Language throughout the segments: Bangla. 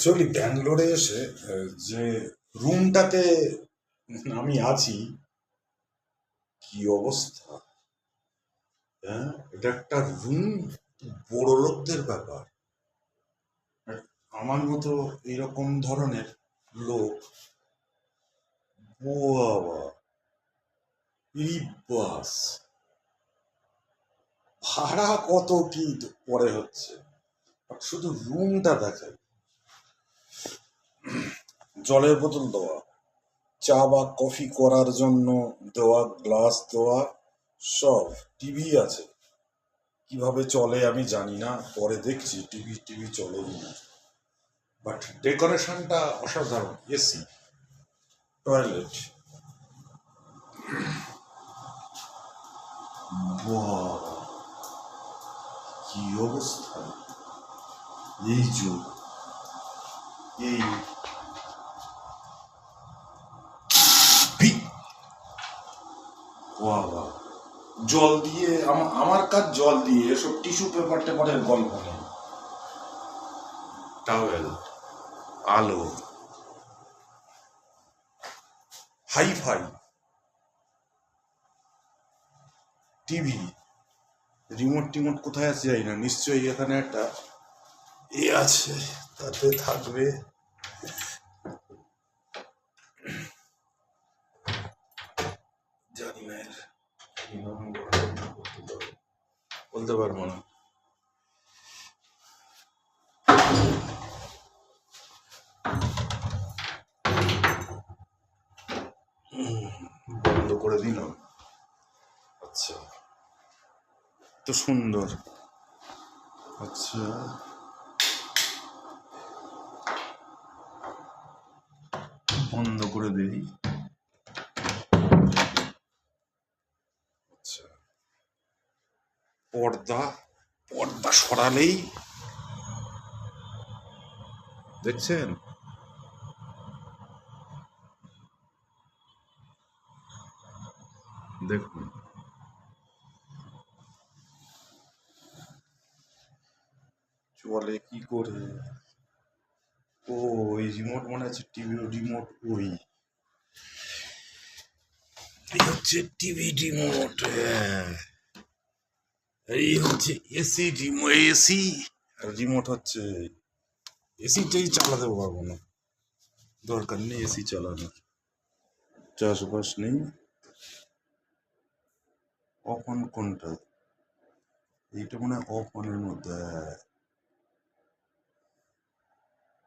অ্যাকচুয়ালি ব্যাঙ্গালোরে এসে যে রুমটাতে আমি আছি, কি অবস্থা? হ্যাঁ এটা একটা রুম বড় লোকদের ব্যাপার। আমার মতো এরকম ধরনের লোক, বাবা ভাড়া কত কি পরে হচ্ছে? শুধু রুমটা দেখাই। জলের বোতল দেওয়া, চা বা কফি করার জন্য দেওয়া, গ্লাস দেওয়া, সব টিভি আছে। কীভাবে চলে আমি জানি না, পরে দেখছি টিভি টিভি চলে না। বাট ডেকোরেশনটা অসাধারণ এসি টয়লেট কি অবস্থা। এই যুগ। এই জল দিয়ে আমার কাজ জল দিয়ে এসব টিস্যু পেপার টেপারের গল্প নেই। টাওয়েল আলো হাই ফাই টিভি রিমোট টিমোট কোথায় আছে জানি না, নিশ্চয়ই এখানে একটা এ আছে, তাতে থাকবে। জানি না এর। বলতে পারবো- না। বন্ধ করে দিলাম। আচ্ছা। তো সুন্দর। আচ্ছা। বন্ধ করে দিই। আচ্ছা। পর্দা পর্দা সরালেই। দেখছেন? দেখুন। চলে কি করে? ও ওই রিমোট মনে আছে টিভির রিমোট ওই। এই হচ্ছে টিভি রিমোট হ্যাঁ। এই হচ্ছে এসি রিমোট এসি আর রিমোট হচ্ছে এসিটাই চালাতে পারব না। দরকার নেই এসি চালানোর। চাষবাস নেই। অফ কোনটা? এইটা মনে হয় অফ অনের মধ্যে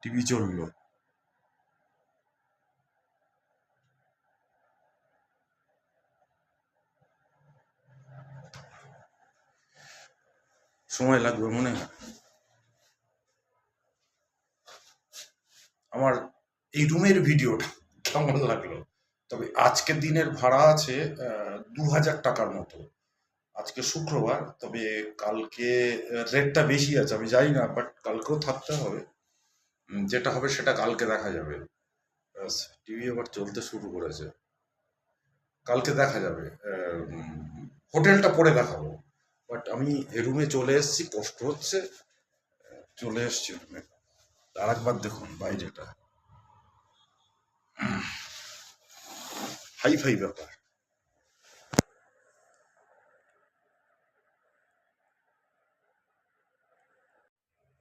টিভি চলল সময় লাগবে মনে? হয় আমার এই রুমের ভিডিওটা কেমন লাগল? তবে আজকের দিনের ভাড়া আছে দু হাজার টাকার মতো। আজকে শুক্রবার, তবে কালকে রেটটা বেশি আছে, আমি জানি না বাট কালকেও থাকতে হবে। যেটা হবে সেটা কালকে দেখা যাবে। টিভি আবার চলতে শুরু করেছে। কালকে দেখা যাবে। হোটেলটা পরে দেখাবো। বাট আমি রুমে চলে এসেছি, কষ্ট হচ্ছে। চলে এসেছি রুমে। আর একবার দেখুন বাইরেটা। হাই ফাই ব্যাপার।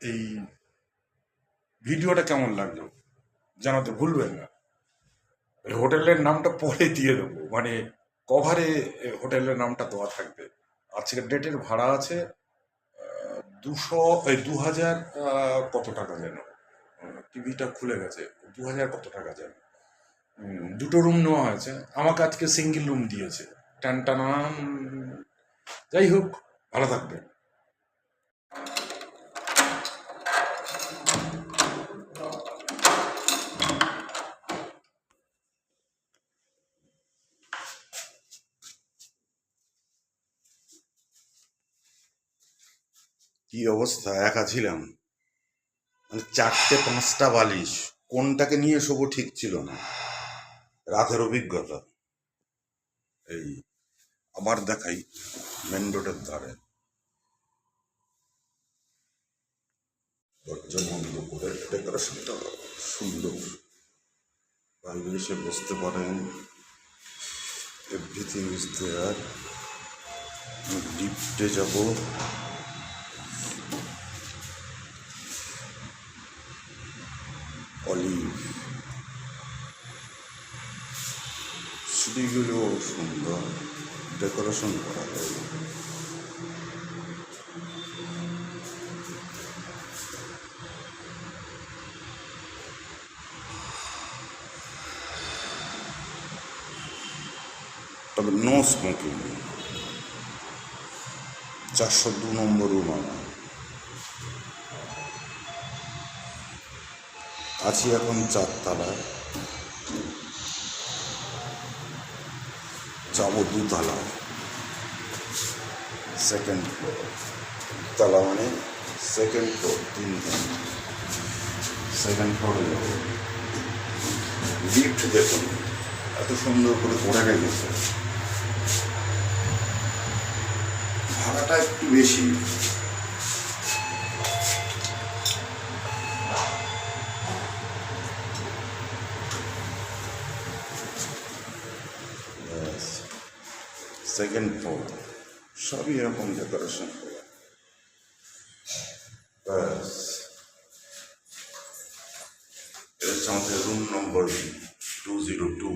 এই ভিডিওটা কেমন লাগল? জানাতে ভুলবেন না। হোটেলের নামটা পরে দিয়ে দেবো। মানে কভারে হোটেলের নামটা দেওয়া থাকবে। আজকের ডেটের ভাড়া আছে দুশো দু হাজার কত টাকা যেন? টিভিটা খুলে গেছে দু হাজার কত টাকা যেন? দুটো রুম নেওয়া হয়েছে। আমাকে আজকে সিঙ্গেল রুম দিয়েছে। টান টানান যাই হোক, ভালো থাকবে কি অবস্থা? একা ছিলাম। মানে চারটে পাঁচটা বালিশ, কোনটাকে নিয়ে শোবো ঠিক ছিল না। রাতের অভিজ্ঞতা। এই আবার দেখাই মেন রোডের ধারে। দরজা ডেকোরেশনটা সুন্দর। বাইরে এসে বসতে পারেন। Everything is there. লিফটে যাব। সিঁড়িগুলো সুন্দর ডেকোরেশন করা হয় তবে নো স্মোকিং চারশো দু নম্বর রুম আমার আছি এখন চারতলায়। যাব দুতলা সেকেন্ড ফ্লোর তলা মানে সেকেন্ড ফ্লোর তিন সেকেন্ড ফ্লোরে লিফ্ট লিফট দেখুন, এত সুন্দর করে পড়ে গেছে। ভাড়াটা একটু বেশি। সেকেন্ড ফ্লোর সবই এরকম ডেকোরেশন করা। ব্যাস। এটা আমাদের room number two zero two